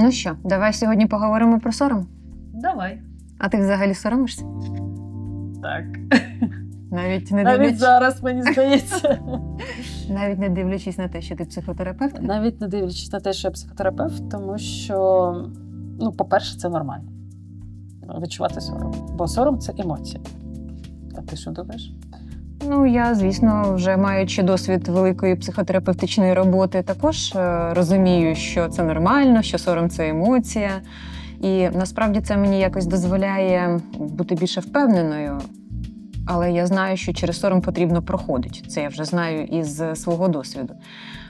Ну що, давай сьогодні поговоримо про сором. Давай. А ти взагалі соромишся? Так. Навіть не Навіть зараз мені здається. навіть не дивлячись на те, що ти психотерапевт. Навіть не дивлячись на те, що я психотерапевт, тому що, ну, по-перше, це нормально. Відчувати сором. Бо сором це емоція. А ти що думаєш? Ну, я, звісно, вже маючи досвід великої психотерапевтичної роботи, також е, розумію, що це нормально, що сором це емоція. І насправді це мені якось дозволяє бути більше впевненою. Але я знаю, що через сором потрібно проходити. Це я вже знаю із свого досвіду.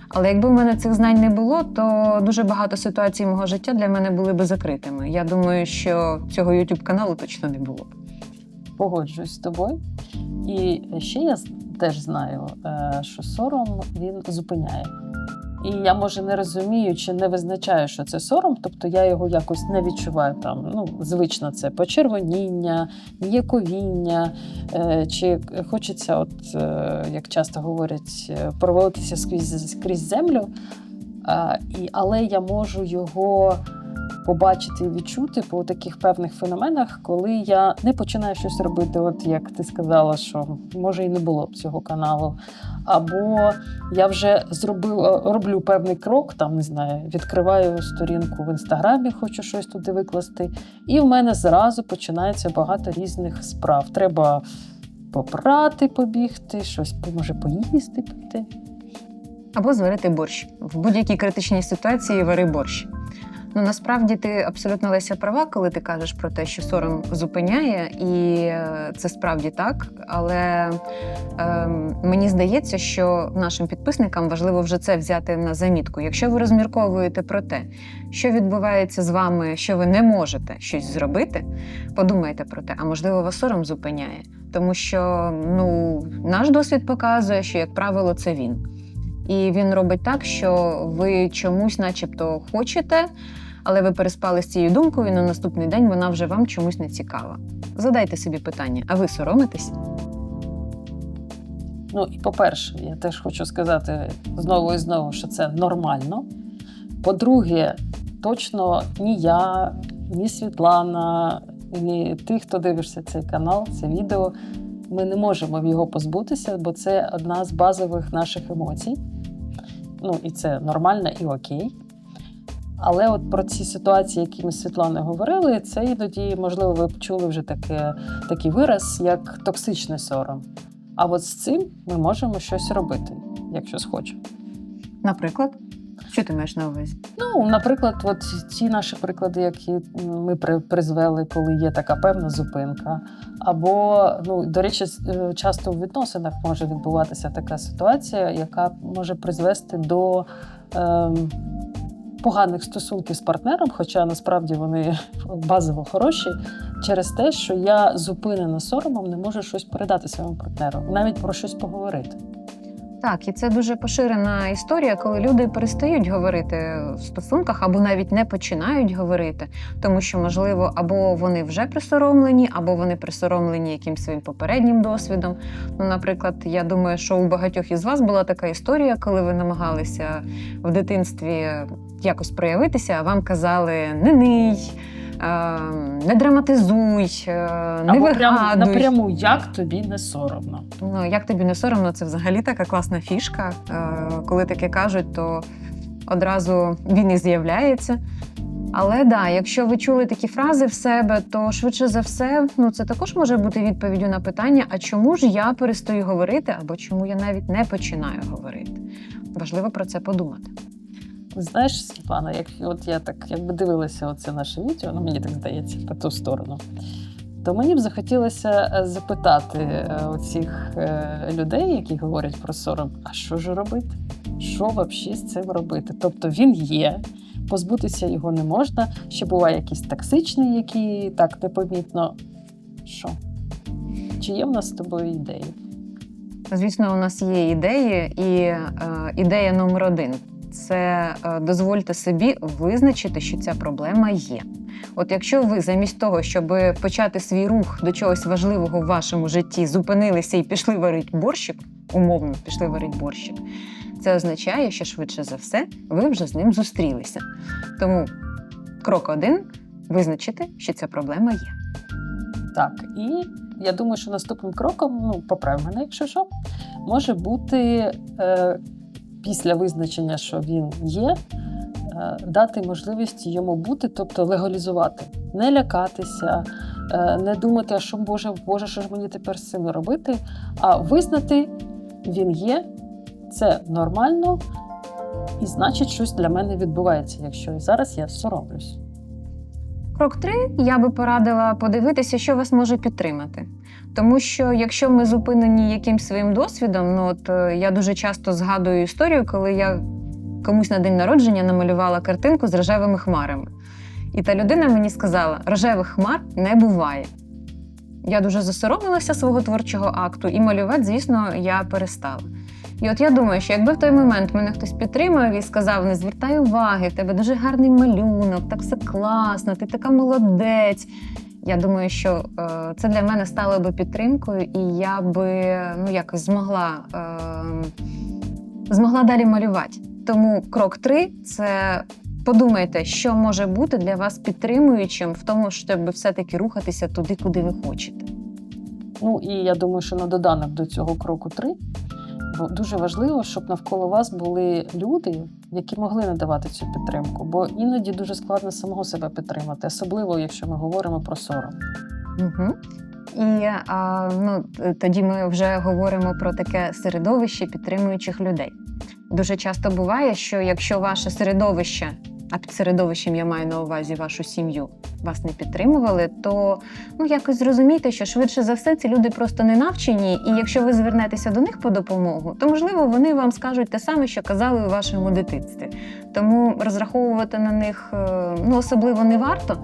Але якби в мене цих знань не було, то дуже багато ситуацій мого життя для мене були би закритими. Я думаю, що цього youtube каналу точно не було. б. Погоджуюсь з тобою. І ще я теж знаю, е, що сором він зупиняє. І я, може, не розумію чи не визначаю, що це сором, тобто я його якось не відчуваю там. Ну, звично це почервоніння, ніяковіння, е, чи хочеться, от е, як часто говорять, е, провалитися скрізь, скрізь землю. Е, і, але я можу його побачити і відчути по таких певних феноменах, коли я не починаю щось робити, от як ти сказала, що може і не було б цього каналу. Або я вже зробила, роблю певний крок, там не знаю, відкриваю сторінку в інстаграмі, хочу щось туди викласти, і в мене зразу починається багато різних справ. Треба попрати, побігти, щось може поїсти піти. Або зварити борщ. В будь-якій критичній ситуації вари борщ. Ну насправді ти абсолютно Леся права, коли ти кажеш про те, що сором зупиняє, і е, це справді так. Але ем, мені здається, що нашим підписникам важливо вже це взяти на замітку. Якщо ви розмірковуєте про те, що відбувається з вами, що ви не можете щось зробити, подумайте про те, а можливо, вас сором зупиняє. Тому що ну, наш досвід показує, що, як правило, це він. І він робить так, що ви чомусь, начебто, хочете, але ви переспали з цією думкою, і на наступний день вона вже вам чомусь не цікава. Задайте собі питання: а ви соромитесь? Ну і по-перше, я теж хочу сказати знову і знову, що це нормально. По-друге, точно ні я, ні Світлана, ні ти, хто дивишся цей канал, це відео. Ми не можемо його позбутися, бо це одна з базових наших емоцій. Ну, і це нормально і окей. Але от про ці ситуації, які ми з Світланою говорили, це іноді, можливо, ви б чули вже таке, такий вираз, як токсичний сором. А от з цим ми можемо щось робити, якщо схочемо. Наприклад, що ти маєш на увазі? Ну, наприклад, от ті наші приклади, які ми призвели, коли є така певна зупинка. Або, ну, до речі, е, часто в відносинах може відбуватися така ситуація, яка може призвести до ем, поганих стосунків з партнером, хоча насправді вони базово хороші, через те, що я зупинена соромом, не можу щось передати своєму партнеру, навіть про щось поговорити. Так, і це дуже поширена історія, коли люди перестають говорити в стосунках або навіть не починають говорити, тому що, можливо, або вони вже присоромлені, або вони присоромлені якимсь своїм попереднім досвідом. Ну, наприклад, я думаю, що у багатьох із вас була така історія, коли ви намагалися в дитинстві якось проявитися, а вам казали не ний. Не драматизуй, не Або вигадуй. напряму, як тобі не соромно. Ну, як тобі не соромно, це взагалі така класна фішка. Коли таке кажуть, то одразу він і з'являється. Але да, якщо ви чули такі фрази в себе, то швидше за все, ну це також може бути відповіддю на питання: а чому ж я перестаю говорити, або чому я навіть не починаю говорити? Важливо про це подумати. Знаєш, Світлана, як от я так якби дивилася оце наше відео, ну мені так здається, по ту сторону, то мені б захотілося е, запитати е, оцих е, людей, які говорять про сором, а що ж робити? Що взагалі з цим робити? Тобто він є, позбутися його не можна. Ще буває якийсь токсичний, який так непомітно. Що? Чи є в нас з тобою ідеї? Звісно, у нас є ідеї, і е, ідея номер один це е, дозвольте собі визначити, що ця проблема є. От якщо ви замість того, щоб почати свій рух до чогось важливого в вашому житті, зупинилися і пішли варити борщик, умовно пішли варити борщик, це означає, що швидше за все ви вже з ним зустрілися. Тому Крок один визначити, що ця проблема є. Так, і я думаю, що наступним кроком, ну, поправ мене, якщо що, може бути е, після визначення, що він є, е, дати можливість йому бути, тобто легалізувати, не лякатися, е, не думати, а що Боже, Боже, що ж мені тепер з цим робити, а визнати, він є, це нормально, і значить, щось для мене відбувається, якщо зараз я соромлюсь. Крок три я би порадила подивитися, що вас може підтримати. Тому що якщо ми зупинені якимсь своїм досвідом, ну от е, я дуже часто згадую історію, коли я комусь на день народження намалювала картинку з рожевими хмарами. І та людина мені сказала: рожевих хмар не буває. Я дуже засоромилася свого творчого акту, і малювати, звісно, я перестала. І от я думаю, що якби в той момент мене хтось підтримав і сказав: не звертай уваги, в тебе дуже гарний малюнок, так все класно, ти така молодець. Я думаю, що е, це для мене стало би підтримкою, і я би ну якось змогла, е, змогла далі малювати. Тому крок три це подумайте, що може бути для вас підтримуючим в тому, щоб все-таки рухатися туди, куди ви хочете. Ну і я думаю, що на доданок до цього кроку 3 дуже важливо, щоб навколо вас були люди, які могли надавати цю підтримку. Бо іноді дуже складно самого себе підтримати, особливо якщо ми говоримо про сором. Угу. І а, ну, тоді ми вже говоримо про таке середовище підтримуючих людей. Дуже часто буває, що якщо ваше середовище, а під середовищем я маю на увазі вашу сім'ю, вас не підтримували, то ну якось зрозумійте, що швидше за все ці люди просто не навчені, і якщо ви звернетеся до них по допомогу, то можливо вони вам скажуть те саме, що казали у вашому дитинстві. Тому розраховувати на них е, ну особливо не варто.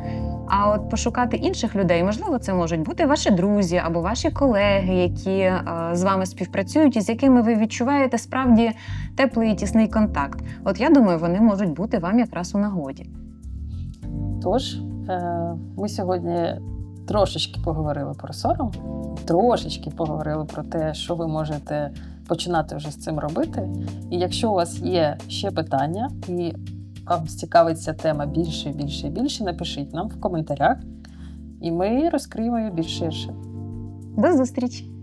А от пошукати інших людей, можливо, це можуть бути ваші друзі або ваші колеги, які е, з вами співпрацюють і з якими ви відчуваєте справді теплий і тісний контакт. От я думаю, вони можуть бути вам якраз у нагоді. Тож, ми сьогодні трошечки поговорили про сором, трошечки поговорили про те, що ви можете починати вже з цим робити. І якщо у вас є ще питання, і вам цікавиться тема більше, більше більше, напишіть нам в коментарях, і ми розкриємо її більш ширше. До зустрічі!